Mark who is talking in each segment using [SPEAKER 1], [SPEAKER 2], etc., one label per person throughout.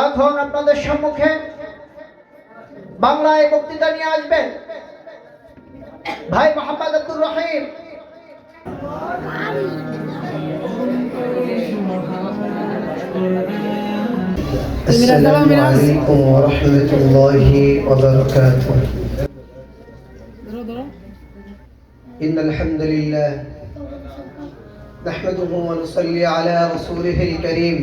[SPEAKER 1] এখন আপনাদের সম্মুখে বাংলায় বক্তৃতা নিয়ে আসবেন ভাই মোহাম্মদ আব্দুর রহিম
[SPEAKER 2] السلام عليكم ورحمة الله وبركاته إن الحمد لله نحمده ونصلي على رسوله الكريم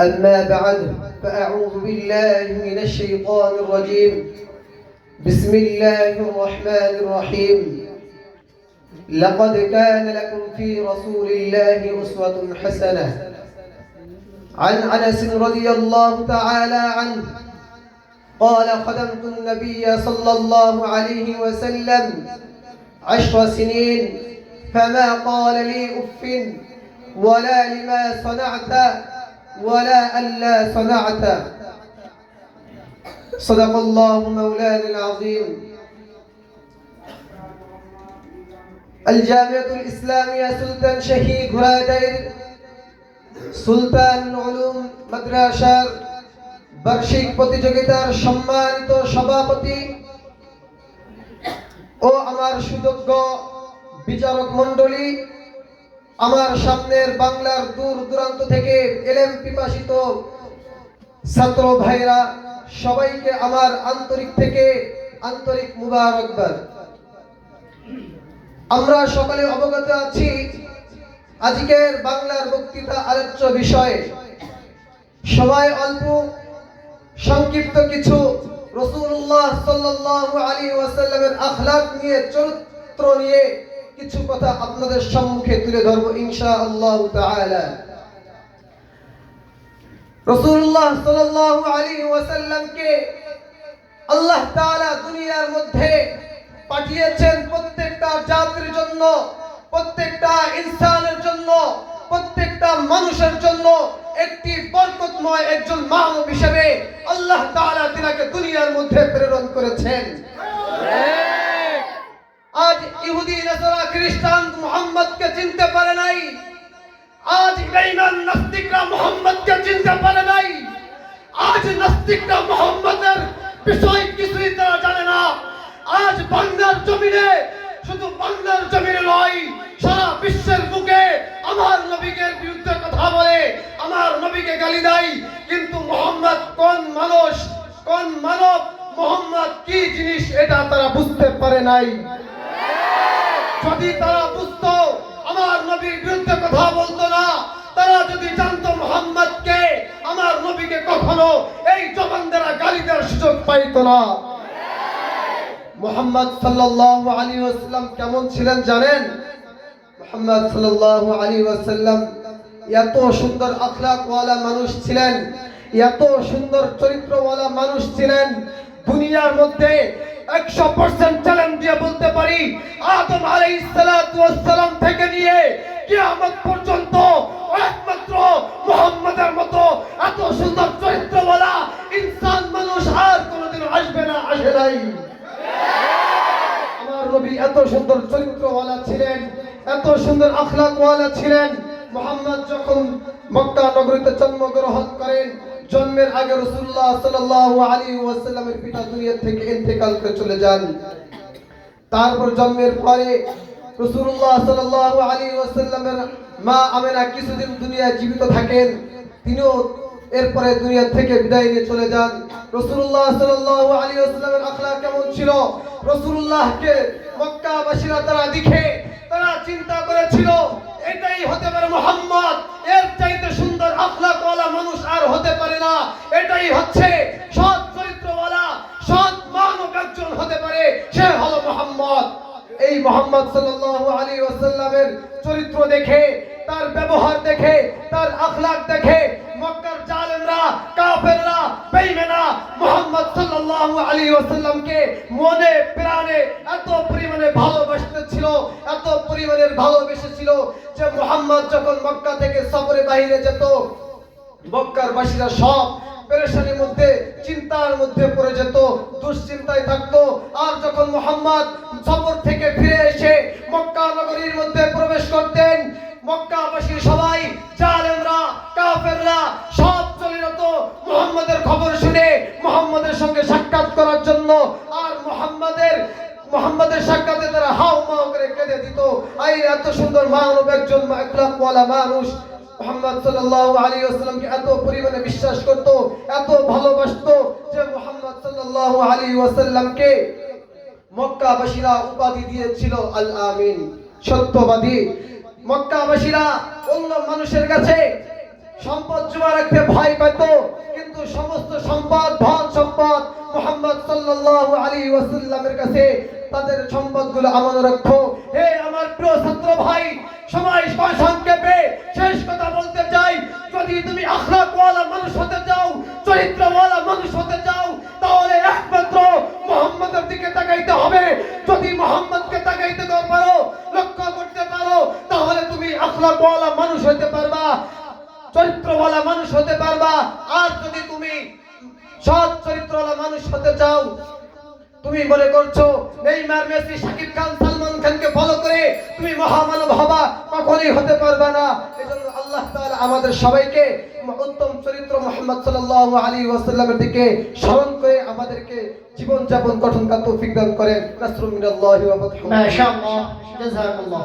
[SPEAKER 2] أما بعد فأعوذ بالله من الشيطان الرجيم. بسم الله الرحمن الرحيم. لقد كان لكم في رسول الله أسوة حسنة. عن أنس رضي الله تعالى عنه قال خدمت النبي صلى الله عليه وسلم عشر سنين فما قال لي أف ولا لما صنعت ولا الا صنعت صدق الله مولانا العظيم الجامعة الإسلامية سلطان شهيد هرادير সুলতান উলুম মাদ্রাসার বার্ষিক প্রতিযোগিতার সম্মানিত সভাপতি ও আমার সুযোগ্য বিচারক মণ্ডলী আমার সামনের বাংলার দূর দূরান্ত থেকে এলেম পিপাসিত ছাত্র ভাইরা সবাইকে আমার আন্তরিক থেকে আন্তরিক মুবারকবাদ। আমরা সকলে অবগত আছি আজকের বাংলার বক্তৃতা আলোচ্য বিষয়ে। সময় অল্প, সংক্ষিপ্ত কিছু। রসুল্লাহ সাল্লাল্লাহু আলী ওয়াসাল্লামের আখলাক নিয়ে, চরিত্র নিয়ে কিছু কথা আপনাদের সম্মুখে তুলে ধরবো ইনশা আল্লাহ ওয়াসাল্লামকে আল্লাহ দুনিয়ার মধ্যে পাঠিয়েছেন প্রত্যেকটা জাতির জন্য, প্রত্যেকটা ইনসানের জন্য, প্রত্যেকটা মানুষের জন্য একটি বরকতময় একজন মানব হিসেবে আল্লাহ তাআলা তিনাকে দুনিয়ার মধ্যে প্রেরণ করেছেন। আজ ইহুদি নাসারা খ্রিস্টান মুহাম্মদকে চিনতে পারে নাই। আজ বেঈমান নাস্তিকরা মুহাম্মদকে চিনতে পারে নাই। আজ নাস্তিকরা মুহাম্মদের বিষয় কিছুই তারা জানে না। আজ বাংলার জমিনে শুধু বাংলার জমিনে নয়, সারা বিশ্বের বুকে আমার নবীকে বিরুদ্ধে কথা বলে, আমার নবীকে গালি দেয়। কিন্তু মোহাম্মদ কোন মানুষ, কোন মানব, মোহাম্মদ কি জিনিস এটা তারা বুঝতে পারে নাই। যদি তারা বুঝতো, আমার নবীর বিরুদ্ধে কথা বলতো না, তারা যদি জানতো মোহাম্মদকে, আমার নবীকে কখনো এই জবান দ্বারা গালি দেওয়ার সুযোগ পাইতো না। মোহাম্মদ সাল্লাল্লাহু আলাইহি ওয়াসাল্লাম কেমন ছিলেন জানেন? মোহাম্মদ সাল্লাল্লাহু আলাইহি ওয়াসাল্লাম এত সুন্দর আখলাকওয়ালা মানুষ ছিলেন, এত সুন্দর চরিত্রওয়ালা মানুষ ছিলেন। দুনিয়ার মধ্যে একশো পার্সেন্ট চ্যালেঞ্জ দিয়ে বলতে পারি, আদম ওয়াস সালাম থেকে নিয়ে কিয়ামত পর্যন্ত একমাত্র মুহাম্মাদের মতো এত সুন্দর চরিত্রওয়ালা ইনসান মানুষ আর কোনোদিন আসবে না, আসে নাই। আমার নবী এত সুন্দর চরিত্রওয়ালা ছিলেন, এত সুন্দর আখলাকওয়ালা ছিলেন। মোহাম্মদ যখন মক্কা নগরীতে জন্মগ্রহণ করেন জন্মের আগে রাসূলুল্লাহ সাল্লাল্লাহু আলাইহি ওয়াসাল্লামের পিতা দুনিয়া থেকে ইন্তেকাল করে চলে যান। তারপর জন্মের পরে রাসূলুল্লাহ সাল্লাল্লাহু আলাইহি ওয়াসাল্লামের মা আমেনা কিছুদিন দুনিয়ায় জীবিত থাকেন। তিনিও এরপরে দুনিয়া থেকে বিদায় নিয়ে চলে যান। রাসূলুল্লাহ সাল্লাল্লাহু আলাইহি ওয়াসাল্লামের আখলাক কেমন ছিল? রাসূলুল্লাহকে মক্কাবাসীরা তারা দেখে, তারা চিন্তা করেছিল, এটাই হতে পারে মোহাম্মদ, এর চাইতে সুন্দর আখলাকওয়ালা মানুষ আর হতে পারে না এটাই হচ্ছে সৎ চরিত্রওয়ালা, সৎ মানব একজন হতে পারে, সে হলো মোহাম্মদ। এই মোহাম্মদ সাল্লাল্লাহু আলাইহি ওয়াসাল্লামের চরিত্র দেখে, তার ব্যবহার দেখে, তার আখলাক দেখে মক্কার কাফেররা সাল্লাল্লাহু আলাইহি ওয়াসাল্লামকে মনে প্রাণে এত পরিমাণে ভালোবাসতে ছিল, এত পরিমাণে ভালোবেসেছিল যে মুহাম্মদ যখন মক্কা থেকে সফরে বাইরে যেত মক্কার বাসীরা সব পেরেশানির মধ্যে, চিন্তার মধ্যে পড়ে যেত, দুশ্চিন্তায় থাকতো। আর যখন মোহাম্মদ সফর থেকে ফিরে এসে মক্কা নগরীর মধ্যে প্রবেশ করতেন মক্কাবাসী সবাই জালেমরা, কাফেররা সব চলে যেত মোহাম্মদের খবর শুনে মোহাম্মদের সঙ্গে সাক্ষাৎ করার জন্য। আর মোহাম্মদের মোহাম্মদের সাক্ষাতে তারা হাও মাও করে কেঁদে দিত। এই এত সুন্দর মানব একজন একলাপওয়ালা মানুষ। মোহাম্মদ সাল্লাল্লাহু আলাইহি ওয়াসাল্লামকে এত পরিমাণে বিশ্বাস করত, এত ভালোবাসতো যে মোহাম্মদ সাল্লাল্লাহু আলাইহি ওয়াসাল্লামকে মক্কাবাসীরা উপাধি দিয়েছিল। আল আমিন, সত্যবাদী। মক্কাবাসীরা অন্য মানুষের কাছে সম্পদ জমা রাখতে ভয় পেত কিন্তু সমস্ত সম্পদ, ধন সম্পদ মোহাম্মদ সাল্লাল্লাহু আলাইহি ওয়াসাল্লামের কাছে তাদের সম্পদগুলো আমানত রাখো হে আমার প্রিয় ছাত্র ভাই সময় পারবা। আর যদি তুমি সৎ চরিত্রওয়ালা মানুষ হতে চাও, তুমি মনে করছ নেইমার, মেসি, শাকিব খান, সালমান খানকে ফলো করে তুমি মহামানব হবা, কখনোই হতে পারবে না। এজন্য আল্লাহ তাআলা আমাদের সবাইকে উত্তম চরিত্র মোহাম্মদ সাল্লাল্লাহু আলাইহি ওয়াসাল্লামের দিকে স্মরণ করে আমাদেরকে জীবন যাপন গঠন করার তৌফিক দান করেন। নাসরুল্লাহি ওয়া
[SPEAKER 1] ফাতহুল্লাহ মাশাআল্লাহ। জাযাকাল্লাহ